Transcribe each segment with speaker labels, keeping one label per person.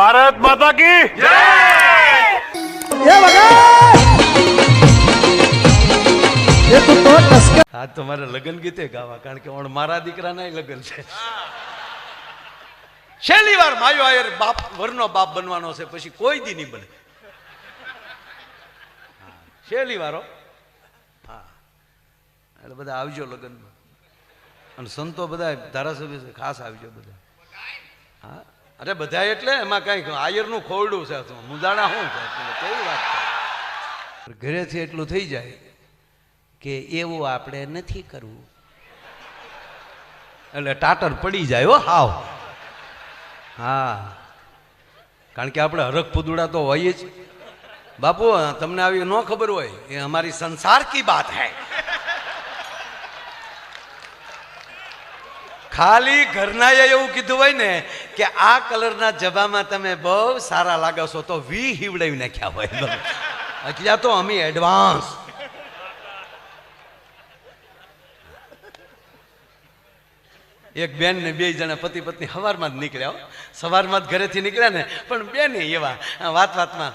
Speaker 1: ભારત માતા કી
Speaker 2: જય!
Speaker 3: આ તમારે મારે લગ્ન ગીતે ગાવા કારણ કે ઓણ મારા દીકરાના લગ્ન છે. છેલ્લી વાર માયો આયર બાપ વરનો બાપ બનવાનો છે પછી કોઈ દી નહીં બને. હા, છેલ્લી વારો હા. એટલે બધા આવજો લગ્નમાં. અને સંતો બધા ધારાસભ્ય ખાસ આવજો બધા. હા. અરે બધા એટલે એમાં કઈ આયરનું ખોરડું છે મુદાણા શું છે? કેવી વાત છે? ઘરેથી એટલું થઈ જાય કે એવું આપણે નથી કરવું. એટલે ટાટર પડી જાય હો હાવ. હા. કારણ કે આપણે હરખ પુદુડા તો હોઈએ જ. બાપુ તમને આવી ન ખબર હોય એ અમારી સંસાર કી બાત હૈ. ખાલી ઘરનાએ એવું કીધું હોય ને કે આ કલરના જબામાં તમે બહુ સારા લાગો છો, તો વી હિવડાવી નાખ્યા હોય. એટલે તો અમે એડવાન્સ એક બેન ને બે જણા પતિ પત્ની સવારમાં જ નીકળ્યા સવારમાં જ ઘરેથી નીકળ્યા ને, પણ બેન એવા વાત વાતમાં.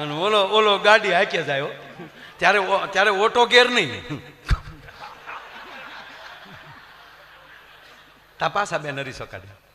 Speaker 3: અને ઓલો ઓલો ગાડી હાકે જાય. ત્યારે ત્યારે ઓટો ગેર નહીં. તપાસા બે નરી સકાડ્યા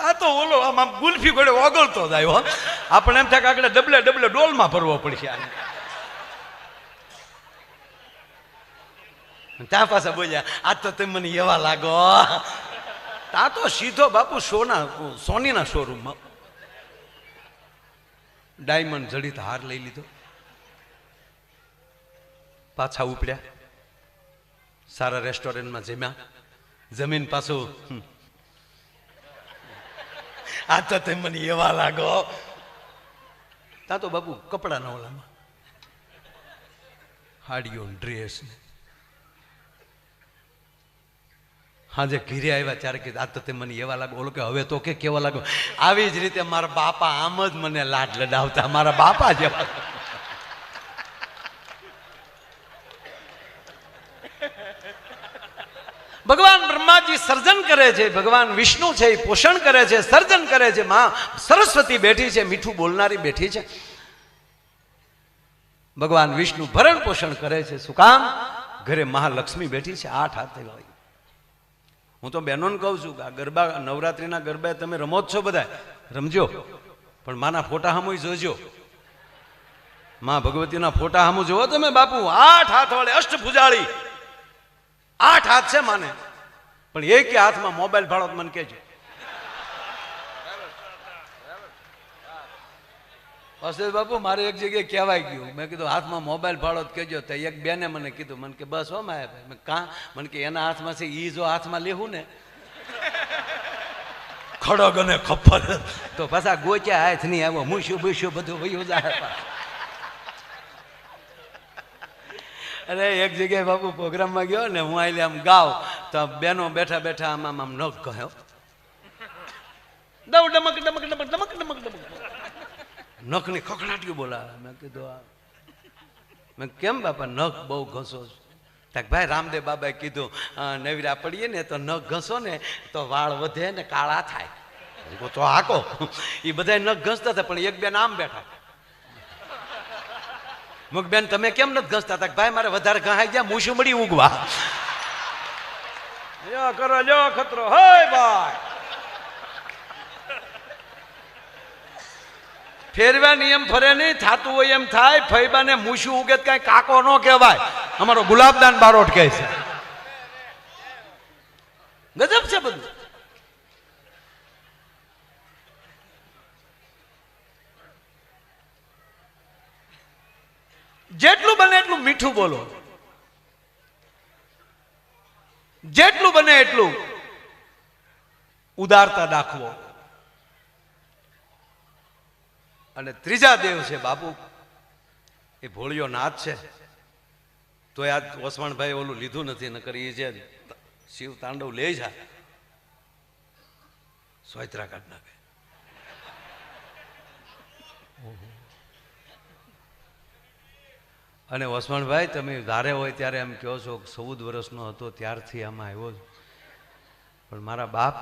Speaker 3: આ તો ઓલો આમ ગુલ્ફી ગોળે ઓગળતો જાય હો આપણે એમ થાય કે આગળ ડબલે ડબલે ડોલમાં ભરવો પડશે આને ત્યાં પાછા બોલ્યા આજ તો તમે મને એવા લાગો ત્યાં તો સીધો બાપુ સોના સોનીના શોરૂમમાં ડાયમંડ જડિત હાર લઈ લીધો પાછા ઉપડ્યા સારા રેસ્ટોરન્ટમાં જમ્યા. જમીન પાછું આ તો તે મને એવા લાગો. તા તો બાપુ કપડાના ઓલામાં. હાડીઓ ડ્રેસ ને. હાજે ઘીરે આવ્યા ત્યારે કે આ તો તે મને એવા લાગો. ઓલો કે, હવે તો કે કેવા લાગો? આવી જ રીતે મારા બાપા આમ જ મને લાડ લડાવતા, મારા બાપા જેવા ભગવાન બ્રહ્માજી સર્જન કરે છે, ભગવાન વિષ્ણુ છે, એ પોષણ કરે છે, સર્જન કરે છે, માં સરસ્વતી બેઠી છે, મીઠું બોલનારી બેઠી છે. ભગવાન વિષ્ણુ ભરણ પોષણ કરે છે, શું ઘરે મહાલક્ષ્મી બેઠી છે, આઠ હાથે હોય. હું તો બહેનોને કહું છું કે આ ગરબા, નવરાત્રિના ગરબા તમે રમો છો બધા રમજો. પણ માના ફોટા સામુય જોજો. માં ભગવતીના ફોટા સામુ જોવો તમે બાપુ. આઠ હાથ વાળે અષ્ટભુજાળી. આઠ હાથ છે માને. પણ એ કે હાથમાં મોબાઈલ ભાડો મને મને કહેજો હર્ષદ બાપુ મારે એક જગ્યાએ કહેવાય ગયું. મેં કીધું હાથમાં મોબાઈલ ભાડો તો કહેજો. તો એક બેને મને કીધું મને કે બસ હો માયા ભાઈ. મેં કાં મને કે એના હાથમાં છે ઈ જો હાથમાં લેવું ને. ખડગ અને ખપ્પર. તો પાછા ગોચ્યા હાથ નહીં આવ્યો. મૂશું બૂશું બધું વયું જાય અરે એક જગ્યાએ બાપુ પ્રોગ્રામમાં ગયો ને હું આઈને આમ ગાવ. તો બેનો બેઠા બેઠા આમ આમ નખ કહ્યો દઉં ડમક ડમક ડમક ડમક ડમક ડમક. નખની ખખડાટીઓ બોલાવે. મેં કીધું આ મેં કેમ બાપા નખ બહુ ઘસો છો? તાક ભાઈ રામદેવ બાબાએ કીધું નવરા પડીએ ને તો નખ ઘસો ને તો વાળ વધે ને કાળા થાય. તો હાકો એ બધા નખ ઘસતા હતા પણ એક બેન આમ બેઠા. મુખ બેન તમે કેમ નથી ઘસતા? હતા ભાઈ મારે વધારે ઘહાઈ ગયા મૂછું મળી ઉગવા. લ્યો કરો લ્યો ખતરો. હોય ભાઈ. ફેરવા નિયમ ફરે નહીં, થાતું હોય એમ થાય, ફૈબાને મૂછું ઉગે કઈ કાકો ન કહેવાય. અમારો ગુલાબદાન બારોટ કહે છે. ગજબ છે બધું. જેટલું બને એટલું મીઠું બોલો જેટલું એટલું? ઉદારતા દાખવો. અને ત્રીજા દેવ છે, બાપુ. એ ભોળિયો નાથ છે. તો આ વસવાણભાઈ ઓલું લીધું નથી, નકર એ જે શિવ તાંડવ લે જા સોયત્રા કાઢ નાખે. અને વસવાણભાઈ, તમે ધારે હોય ત્યારે એમ કહો છો ચૌદ વર્ષનો હતો, ત્યારથી આમાં આવ્યો છું. પણ મારા બાપ,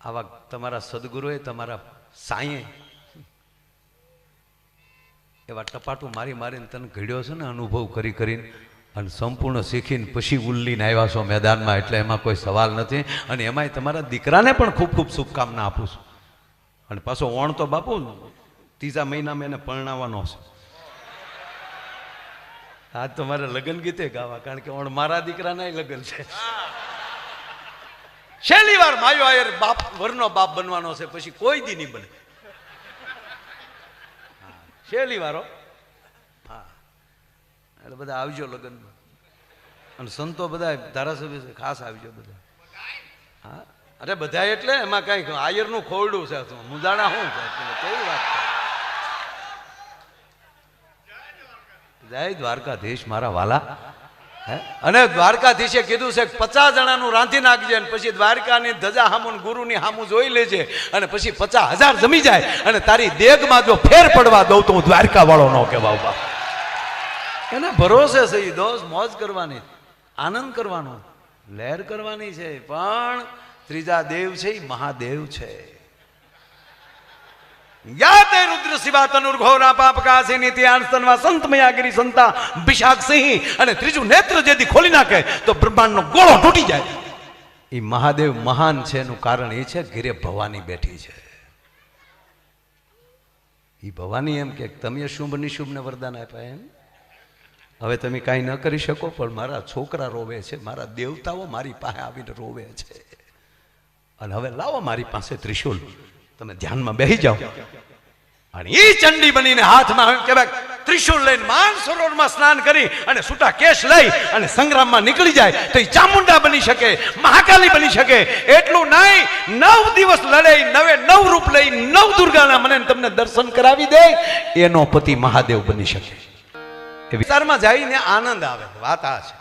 Speaker 3: આવા તમારા સદગુરુએ તમારા સાંઈએ એવા ટપાટું મારી મારીને તને ઘડ્યો છે ને, અનુભવ કરી કરીને અને સંપૂર્ણ શીખીને પછી ઉલ્લીને આવ્યા છો મેદાનમાં. એટલે એમાં કોઈ સવાલ નથી અને એમાંય તમારા દીકરાને પણ ખૂબ ખૂબ શુભકામના આપું છું. અને પાછો ઓણ તો બાપુ, ત્રીજા મહિનામાં એને પરણાવવાનો છે. આ તો મારે લગ્ન ગીતે ગાવા, કારણ કે ઓણ મારા દીકરાના લગ્ન છે. છેલ્લી વાર માયો આયર બાપ વરનો બાપ બનવાનો છે પછી કોઈ દી નહીં બને. છેલ્લી વારો હા. એટલે બધા આવજો લગ્નમાં. અને સંતો બધા ધારાસભ્ય છે, ખાસ આવજો બધા. હા. અરે બધા એટલે એમાં કઈ આયરનું ખોરડું છે મુદાણા શું છે? કેવી વાત છે? જય દ્વારકાધીશ મારા વાલા? અને દ્વારકાધીશે કીધું છે પચાસ જણાનું રાંધી નાખજે અને પછી દ્વારકાની ધજા હામું ગુરુની હામું જોઈ લેજે અને પછી પચાસ હજાર જમી જાય અને તારી દેગમાં જો ફેર પડવા દઉં તો હું દ્વારકા વાળો ન કહેવાઉં બા. એને ભરોસે છે ઈ દોસ્ત મોજ કરવાની, આનંદ કરવાનો, લહેર કરવાની છે. પણ ત્રીજા દેવ છે ઈ મહાદેવ છે. યાતે રુદ્ર શિવા તનુર ઘોરા પાપ કાસી નીતિ આનસ્તનવા સંત મયાગીરી સંતા વિશાખ સિંહ અને ત્રીજું નેત્ર જેથી ખોલી નાખે તો બ્રહ્માંડનો ગોળો તૂટી જાય. એ મહાદેવ મહાન છે, એનું કારણ એ છે, ઘેરે ભવાની બેઠી છે. એ ભવાની એમ કે તમે શુભ નિશુભને વરદાન આપ્યા એમ? હવે તમે કાંઈ ન કરી શકો, પણ મારા છોકરા રોવે છે, મારા દેવતાઓ મારી પાસે આવીને રોવે છે. અને હવે લાવો મારી પાસે ત્રિશુલ. તમે ધ્યાનમાં બેસી જાઓ. અને એ ચંડી બનીને હાથમાં કહેવાય ત્રિશુલ લઈને માન સરોવરમાં સ્નાન કરી અને છૂટા કેશ લઈ અને સંગ્રામમાં નીકળી જાય તો એ ચામુંડા બની શકે, મહાકાલી બની શકે. એટલું નહીં, નવ દિવસ લડે નવે નવ રૂપ લઈ, નવ દુર્ગાના મને તમને દર્શન કરાવી દે, એનો પતિ મહાદેવ બની શકે. એ વિસ્તારમાં જઈને આનંદ આવે, વાત આ છે.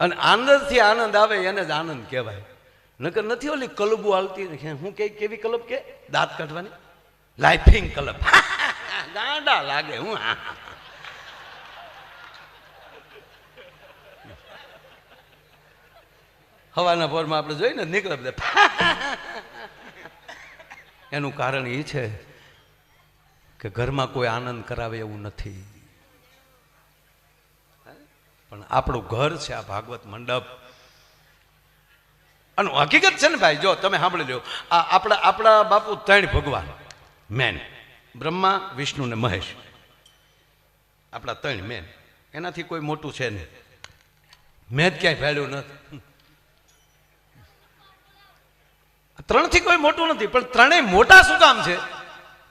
Speaker 3: અને આનંદથી આનંદ આવે, એને જ આનંદ કહેવાય. નકર નથી ઓલી કલબુ હાલતી હું કે કેવી કલબ કે? દાંત કાઢવાની? Lifting club. ગાંડા લાગે, હું હવાના પોરમાં આપણે જોઈને નીકળે બધા. એનું કારણ એ છે કે ઘરમાં કોઈ આનંદ કરાવે એવું નથી. પણ આપણું ઘર છે આ ભાગવત મંડપ. અને હકીકત છે ને ભાઈ, જો તમે સાંભળી લો આ આપણા આપણા બાપુ ત્રણ ભગવાન, મેન, બ્રહ્મા, વિષ્ણુ ને મહેશ. આપણા ત્રણ મેન. એનાથી કોઈ મોટું છે નહીં. મેં જ ક્યાંય ફેળ્યું નથી. ત્રણથી કોઈ મોટું નથી, પણ ત્રણેય મોટા શું કામ છે?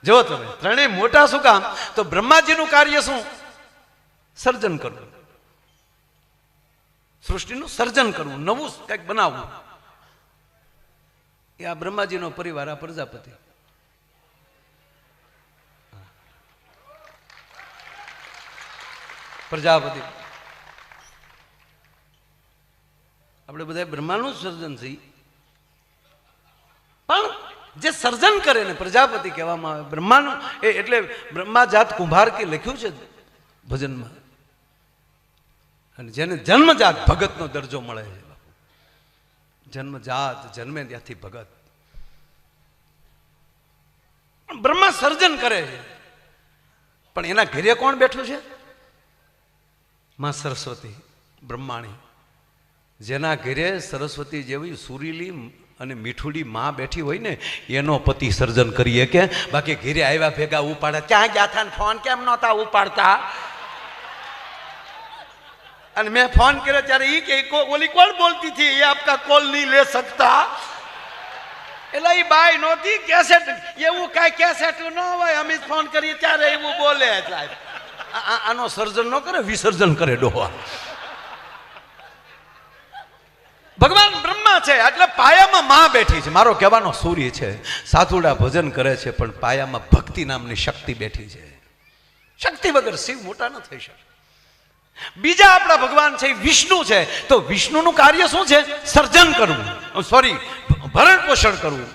Speaker 3: જો તમે, ત્રણેય મોટા શું કામ? તો બ્રહ્માજીનું કાર્ય શું? સર્જન કરવું. સૃષ્ટિનું સર્જન કરવું, નવું કંઈક બનાવવું. એ આ બ્રહ્માજીનો પરિવાર, આ પ્રજાપતિ. પ્રજાપતિ. આપણે બધા બ્રહ્માનું સર્જન થઈ પણ જે સર્જન કરે ને પ્રજાપતિ કહેવામાં આવે, બ્રહ્માનું, એ એટલે બ્રહ્મા જાત કુંભાર કે લખ્યું છે ભજનમાં. અને જેને જન્મજાત ભગતનો દરજ્જો મળે છે. જન્મજાત, જન્મે ત્યાંથી ભગત. બ્રહ્મા સર્જન કરે છે. પણ એના ઘેરે કોણ બેઠું છે? માં સરસ્વતી, બ્રહ્માણી. જેના ઘેરે સરસ્વતી જેવી સુરીલી અને મીઠુડી માં બેઠી હોય ને, એનો પતિ સર્જન કરીએ કે, બાકી ઘેરે આવ્યા ભેગા ઉપાડે. ક્યાં ગયા હતા ફોન? કેમ નહોતા ઉપાડતા? અને મેં ફોન કર્યો ત્યારે એ કે ઓલી કોણ બોલતી હતી? એ આપકા કોલ નહીં લે શકતા એટલે એ બાઈ નહોતી કેસેટ એવું કાંઈ કેસેટ ન હોય. અમે ફોન કરીએ, ત્યારે એવું બોલે સાહેબ આનો સર્જન ન કરે, વિસર્જન કરે ડોહા. ભગવાન બ્રહ્મા છે, એટલે પાયામાં માં બેઠી છે. મારો કહેવાનો સૂર્ય છે, સાધુડા ભજન કરે છે, પણ પાયામાં ભક્તિ નામની શક્તિ બેઠી છે. શક્તિ વગર શિવ મોટા ન થઈ શકે. બીજા આપણા ભગવાન છે, વિષ્ણુ છે, તો વિષ્ણુનું કાર્ય શું છે? સર્જન કરવું. સોરી ભરણ પોષણ કરવું.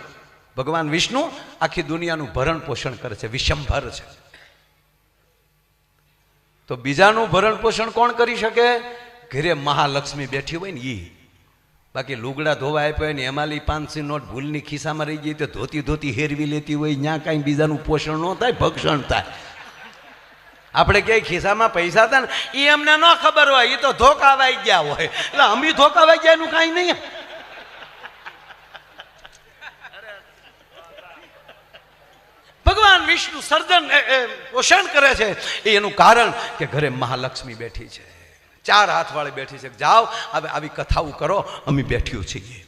Speaker 3: ભગવાન વિષ્ણુ આખી દુનિયાનું ભરણ પોષણ કરે છે, વિષમભર છે. તો બીજાનું ભરણ પોષણ કોણ કરી શકે? ઘરે મહાલક્ષ્મી બેઠી હોય ને ઈ. બાકી લુગડા ધોવા આપ્યા હોય ને એમાંલી પાંચસી નોટ ભૂલની ખિસ્સામાં રહી ગઈ તો ધોતી ધોતી હેરવી લેતી હોય ત્યાં કાંઈ બીજાનું પોષણ ન થાય, ભક્ષણ થાય. આપણે ક્યાંય ખિસ્સામાં પૈસા હતા ને, એ અમને ન ખબર હોય, એ તો ધોકાવાઈ ગયા હોય. એટલે અમી ધોકાવાઈ ગયા એનું કાંઈ નહીં. ભગવાન વિષ્ણુ સર્જન પોષણ કરે છે. એનું કારણ કે ઘરે મહાલક્ષ્મી બેઠી છે. ચાર હાથવાળી બેઠી છે. જાઓ, હવે આવી કથાઓ કરો, અમે બેઠ્યું છીએ.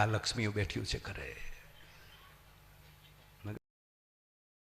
Speaker 3: આ લક્ષ્મીઓ બેઠ્યું છે ઘરે.